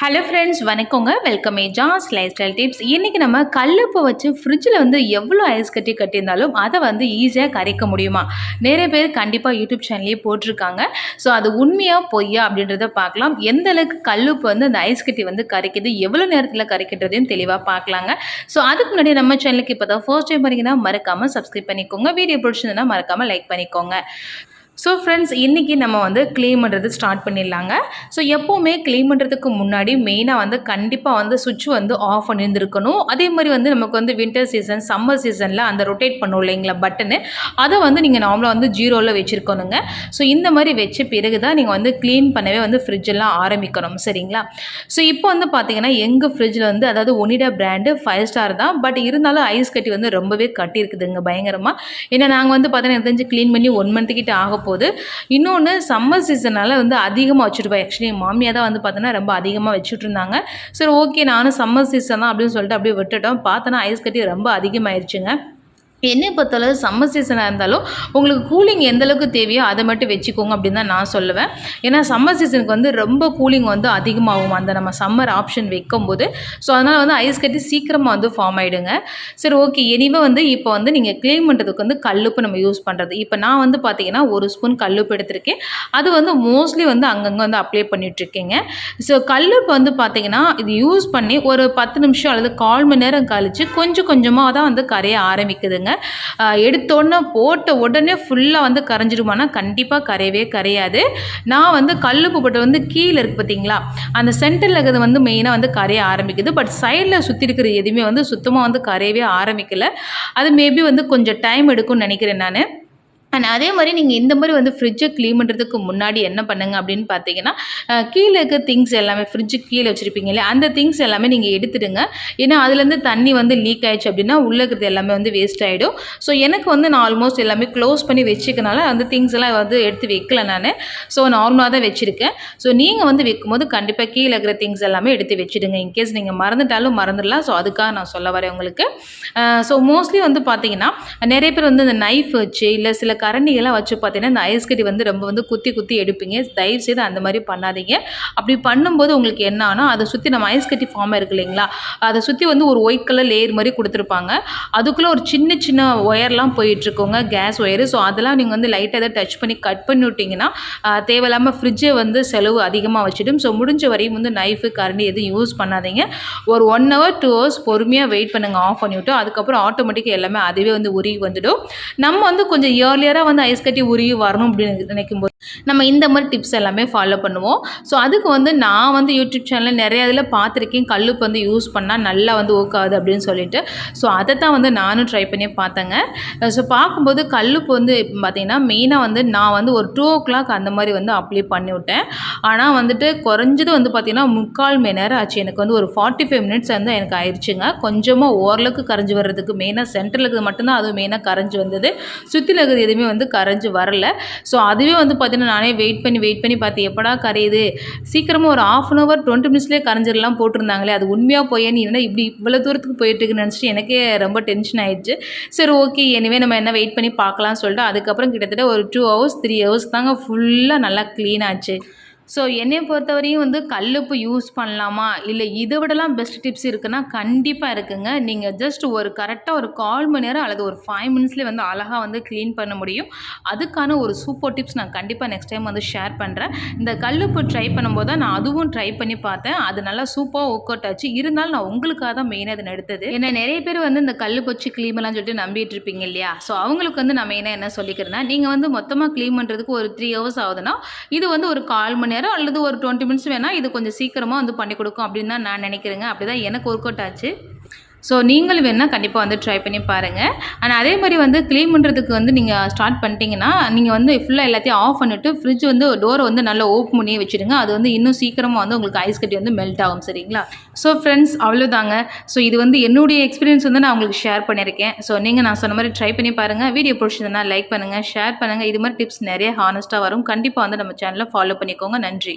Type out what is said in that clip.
Hello friends வணக்கங்க. Welcome Jas life style tips இன்றைக்கி நம்ம கல்லுப்பை வச்சு ஃப்ரிட்ஜில் வந்து எவ்வளோ ஐஸ் கட்டி கட்டியிருந்தாலும் அதை வந்து ஈஸியாக கரைக்க முடியுமா? நிறைய பேர் கண்டிப்பாக யூடியூப் சேனல்லே போட்டிருக்காங்க. ஸோ அது உண்மையாக பொய்யா அப்படின்றத பார்க்கலாம். எந்த அளவுக்கு கல்லுப்பு வந்து அந்த ஐஸ் கட்டி வந்து கரைக்குது எவ்வளோ நேரத்தில் கரைக்கின்றதையும் தெளிவாக பார்க்கலாங்க. ஸோ அதுக்கு முன்னாடி நம்ம சேனலுக்கு இப்போ தான் ஃபர்ஸ்ட் டைம் பார்த்தீங்கன்னா மறக்காமல் சப்ஸ்கிரைப் பண்ணிக்கோங்க. வீடியோ பிடிச்சிருந்ததுன்னா மறக்காமல் லைக் பண்ணிக்கோங்க. ஸோ ஃப்ரெண்ட்ஸ் இன்றைக்கி நம்ம வந்து க்ளீன் பண்ணுறது ஸ்டார்ட் பண்ணிடலாங்க. ஸோ எப்போவுமே க்ளீன் பண்ணுறதுக்கு முன்னாடி மெயினாக வந்து கண்டிப்பாக வந்து சுவிட்ச் வந்து ஆஃப் பண்ணியிருந்துருக்கணும். அதே மாதிரி வந்து நமக்கு வந்து வின்டர் சீசன் சம்மர் சீசனில் அந்த ரொட்டேட் பண்ணும் இல்லைங்களா பட்டனு அதை வந்து நீங்கள் நார்மலாக வந்து ஜீரோவில் வச்சுருக்கணுங்க. ஸோ இந்த மாதிரி வச்ச பிறகு தான் நீங்கள் வந்து க்ளீன் பண்ணவே வந்து ஃப்ரிட்ஜெல்லாம் ஆரம்பிக்கணும். சரிங்களா? ஸோ இப்போ வந்து பார்த்தீங்கன்னா எங்கள் ஃப்ரிட்ஜில் வந்து அதாவது ஒனிடா பிராண்டு ஃபைவ் ஸ்டார் தான். பட் இருந்தாலும் ஐஸ் கட்டி வந்து ரொம்பவே கட்டியிருக்குதுங்க பயங்கரமாக ஏன்னா நாங்கள் வந்து பார்த்தீங்கன்னா தெரிஞ்சு க்ளீன் பண்ணி ஒன் மந்த்துக்கிட்ட ஆக போகுது. இன்னொன்று சம்மர் சீசனால் வந்து அதிகமாக வச்சுருப்பேன். ஆக்சுவலி என் மாமியாக தான் வந்து பார்த்தோன்னா ரொம்ப அதிகமாக வச்சுட்டு இருந்தாங்க சரி ஓகே நானும் சம்மர் சீசன் தான் அப்படின்னு சொல்லிட்டு அப்படியே விட்டுட்டோம். பார்த்தோன்னா ஐஸ் கட்டி ரொம்ப அதிகமாகிடுச்சுங்க என்னை பொறுத்தளவு சம்மர் சீசனாக இருந்தாலும் உங்களுக்கு கூலிங் எந்தளவுக்கு தேவையோ அதை மட்டும் வச்சுக்கோங்க அப்படின்னு தான் நான் சொல்லுவேன். ஏன்னா சம்மர் சீசனுக்கு வந்து ரொம்ப கூலிங் வந்து அதிகமாகும் அந்த நம்ம சம்மர் ஆப்ஷன் வைக்கும்போது. ஸோ அதனால் வந்து ஐஸ் கட்டி சீக்கிரமாக வந்து ஃபார்ம் ஆகிடுங்க சரி ஓகே எனிவே வந்து இப்போ வந்து நீங்கள் க்ளீன் பண்ணுறதுக்கு வந்து கல்லுப்பு நம்ம யூஸ் பண்ணுறது இப்போ நான் வந்து பார்த்தீங்கன்னா ஒரு ஸ்பூன் கல்லுப்பு எடுத்திருக்கேன். அது வந்து மோஸ்ட்லி வந்து அங்கங்கே வந்து அப்ளை பண்ணிகிட்ருக்கேங்க ஸோ கல்லுப்பு வந்து பார்த்தீங்கன்னா இது யூஸ் பண்ணி ஒரு பத்து நிமிஷம் அல்லது கால் மணி நேரம் கழித்து கொஞ்சம் கொஞ்சமாக தான் வந்து கரைய ஆரம்பிக்குதுங்க. எடுத்தோடனே போட்ட உடனே ஃபுல்லாக வந்து கரைஞ்சிடுமானா கண்டிப்பாக கரையவே கரையாது. நான் வந்து கல்லுப்பு போட்டு வந்து கீழே இருக்குது பார்த்தீங்களா அந்த சென்டரில் இருக்கிறது வந்து மெயினாக வந்து கரைய ஆரம்பிக்குது. பட் சைடில் சுற்றி இருக்கிற எதுவுமே வந்து சுத்தமாக வந்து கரையவே ஆரம்பிக்கலை. அது மேபி வந்து கொஞ்சம் டைம் எடுக்கும்னு நினைக்கிறேன் நான். அண்ட் அதே மாதிரி நீங்கள் இந்த மாதிரி வந்து ஃப்ரிட்ஜை க்ளீன் பண்ணுறதுக்கு முன்னாடி என்ன பண்ணுங்க அப்படின்னு பார்த்தீங்கன்னா கீழே இருக்க திங்ஸ் எல்லாமே ஃப்ரிட்ஜுக்கு கீழே வச்சுருப்பீங்க இல்லையா? அந்த திங்ஸ் எல்லாமே நீங்கள் எடுத்துடுங்க. ஏன்னா அதுலேருந்து தண்ணி வந்து லீக் ஆயிடுச்சு அப்படின்னா உள்ளே இருக்கிறது எல்லாமே வந்து வேஸ்ட் ஆகிடும் ஸோ எனக்கு வந்து நான் ஆல்மோஸ்ட் எல்லாமே க்ளோஸ் பண்ணி வச்சுக்கனால அந்த திங்ஸ் எல்லாம் வந்து எடுத்து வைக்கல நான். ஸோ நார்மலாக தான் வச்சுருக்கேன். ஸோ நீங்கள் வந்து வைக்கும்போது கண்டிப்பாக கீழே இருக்கிற திங்ஸ் எல்லாமே எடுத்து வச்சுடுங்க. இன்கேஸ் நீங்கள் மறந்துட்டாலும் மறந்துடலாம். ஸோ அதுக்காக நான் சொல்ல வரேன் உங்களுக்கு. ஸோ மோஸ்ட்லி வந்து பார்த்தீங்கன்னா நிறைய பேர் வந்து இந்த நைஃப் வச்சு இல்லை சில கரண்டிகள்லாம் வச்சு பார்த்தீங்கன்னா இந்த ஐஸ் கட்டி வந்து ரொம்ப வந்து குத்தி குத்தி எடுப்பீங்க. தயவு செய்து அந்த மாதிரி பண்ணாதீங்க. அப்படி பண்ணும்போது உங்களுக்கு என்ன ஆனால் அதை சுற்றி நம்ம ஐஸ் கட்டி ஃபார்ம் இருக்கு இல்லைங்களா? அதை சுற்றி வந்து ஒரு ஒயிட் கலர் லேயர் மாதிரி கொடுத்துருப்பாங்க. அதுக்குள்ளே ஒரு சின்ன சின்ன ஒயர்லாம் போயிட்டுருக்கோங்க கேஸ் ஒயரு ஸோ அதெல்லாம் நீங்கள் வந்து லைட்டாக எதாவது டச் பண்ணி கட் பண்ணி விட்டிங்கன்னா தேவையில்லாமல் ஃப்ரிட்ஜை வந்து செலவு அதிகமாக வச்சுடும். ஸோ முடிஞ்ச வரையும் வந்து நைஃபு கரண்டி எதுவும் யூஸ் பண்ணாதீங்க. ஒரு ஒன் ஹவர் டூ ஹவர்ஸ் பொறுமையாக வெயிட் பண்ணுங்கள் ஆஃப் பண்ணிவிட்டு அதுக்கப்புறம் ஆட்டோமேட்டிக்காக எல்லாமே அதுவே வந்து உருகி வந்துடும். நம்ம வந்து கொஞ்சம் இயர்லியர் கிளியராக வந்து ஐஸ் கட்டி உருகி வரணும் அப்படின்னு நினைக்கும் போது நம்ம இந்த மாதிரி டிப்ஸ் எல்லாமே ஃபாலோ பண்ணுவோம். ஸோ அதுக்கு வந்து நான் வந்து யூடியூப் சேனலில் நிறைய இதில் பார்த்துருக்கேன். கல்லுப்பு வந்து யூஸ் பண்ணால் நல்லா வந்து ஒர்க் ஆகுது அப்படின்னு சொல்லிட்டு. ஸோ அதை தான் வந்து நானும் ட்ரை பண்ணி பார்த்தேங்க. ஸோ பார்க்கும்போது கல்லுப்பு வந்து பார்த்தீங்கன்னா மெயினாக வந்து நான் வந்து ஒரு டூ ஓ கிளாக் அந்த மாதிரி வந்து அப்ளை பண்ணி விட்டேன். ஆனால் வந்துட்டு குறைஞ்சது வந்து பார்த்திங்கன்னா முக்கால் மணி நேரம் ஆச்சு. எனக்கு வந்து ஒரு ஃபார்ட்டி ஃபைவ் மினிட்ஸ் வந்து எனக்கு ஆயிடுச்சுங்க கொஞ்சமாக ஓரளவுக்கு கரைஞ்சி வர்றதுக்கு மெயினாக சென்டரில் இருக்கிறது மட்டும்தான் அதுவும் மெயினாக கரைஞ்சி வந்தது. சுற்றில இருக்கிறது எதுவுமே வந்து கரைஞ்சி வரல. ஸோ அதுவே வந்து பார்த்தீங்கன்னா நானே வெயிட் பண்ணி வெயிட் பண்ணி பார்த்து எப்படா கரையுது? சீக்கிரமாக ஒரு ஆஃப் அன் ஹவர் டுவெண்ட்டி மினிட்ஸ்லேயே கரைஞ்சிடலாம் போட்டிருந்தாங்களே அது உண்மையாக போயேன்னு என்ன இப்படி இவ்வளோ தூரத்துக்கு போயிட்டுருக்குன்னு நினச்சிட்டு எனக்கே ரொம்ப டென்ஷன் ஆயிடுச்சு. சரி ஓகே எனவே நம்ம என்ன வெயிட் பண்ணி பார்க்கலாம்னு சொல்லிட்டு அதுக்கப்புறம் கிட்டத்தட்ட ஒரு டூ ஹவர்ஸ் த்ரீ ஹவர்ஸ் தாங்க ஃபுல்லாக நல்லா க்ளீன் ஆச்சு. ஸோ என்னை பொறுத்தவரையும் வந்து கல்லுப்பு யூஸ் பண்ணலாமா? இல்லை இதை விடலாம் பெஸ்ட் டிப்ஸ் இருக்குன்னா கண்டிப்பாக இருக்குங்க. நீங்கள் ஜஸ்ட் ஒரு கரெக்டாக ஒரு கால் மணி நேரம் அல்லது ஒரு ஃபைவ் மினிட்ஸ்லேயே வந்து அழகாக வந்து க்ளீன் பண்ண முடியும். அதுக்கான ஒரு சூப்பர் டிப்ஸ் நான் கண்டிப்பாக நெக்ஸ்ட் டைம் வந்து ஷேர் பண்ணுறேன் இந்த கல்லுப்பு ட்ரை பண்ணும்போது தான் நான் அதுவும் ட்ரை பண்ணி பார்த்தேன். அது நல்லா சூப்பராக ஒர்க் அவுட் ஆச்சு. இருந்தாலும் நான் உங்களுக்காக தான் மெயினாக அதை எடுத்தது ஏன்னா நிறைய பேர் வந்து இந்த கல்லுப்பு வச்சு க்ளீமெல்லாம் சொல்லிட்டு நம்பிட்டு இருப்பீங்க இல்லையா? ஸோ அவங்களுக்கு வந்து நான் மெயினாக என்ன சொல்லிக்கிறேன்னா நீங்கள் வந்து மொத்தமாக க்ளீன் பண்ணுறதுக்கு ஒரு த்ரீ ஹவர்ஸ் ஆகுதுன்னா இது வந்து ஒரு கால் மணி நேரம் அல்லது ஒரு டுவெண்ட்டி மினிட்ஸ் வேணால் இது கொஞ்சம் சீக்கிரமாக வந்து பண்ணி கொடுக்கும் அப்படின்னு தான் நான் நினைக்கிறேங்க. அப்படி தான் எனக்கு ஒர்க் அவுட் ஆச்சு. ஸோ நீங்களும் வேணால் கண்டிப்பாக வந்து ட்ரை பண்ணி பாருங்கள் ஆனால் அதே மாதிரி வந்து க்ளீன் பண்ணுறதுக்கு வந்து நீங்கள் ஸ்டார்ட் பண்ணிட்டீங்கன்னா நீங்கள் வந்து ஃபுல்லாக எல்லாத்தையும் ஆஃப் பண்ணிவிட்டு ஃப்ரிட்ஜ் வந்து டோரை வந்து நல்லா ஓப்பன் பண்ணி வச்சுடுங்க. அது வந்து இன்னும் சீக்கிரமாக வந்து உங்களுக்கு ஐஸ் கட்டி வந்து மெல்ட் ஆகும் சரிங்களா? ஸோ ஃப்ரெண்ட்ஸ் அவ்வளோதாங்க ஸோ இது வந்து என்னுடைய எக்ஸ்பீரியன்ஸ் வந்து நான் உங்களுக்கு ஷேர் பண்ணியிருக்கேன். ஸோ நீங்கள் நான் சொன்ன மாதிரி ட்ரை பண்ணி பாருங்கள் வீடியோ பிடிச்சதுன்னா லைக் பண்ணுங்கள் ஷேர் பண்ணுங்கள் இது மாதிரி டிப்ஸ் நிறைய ஹானஸ்ட்டாக வரும். கண்டிப்பாக வந்து நம்ம சேனலை ஃபாலோ பண்ணிக்கோங்க. நன்றி.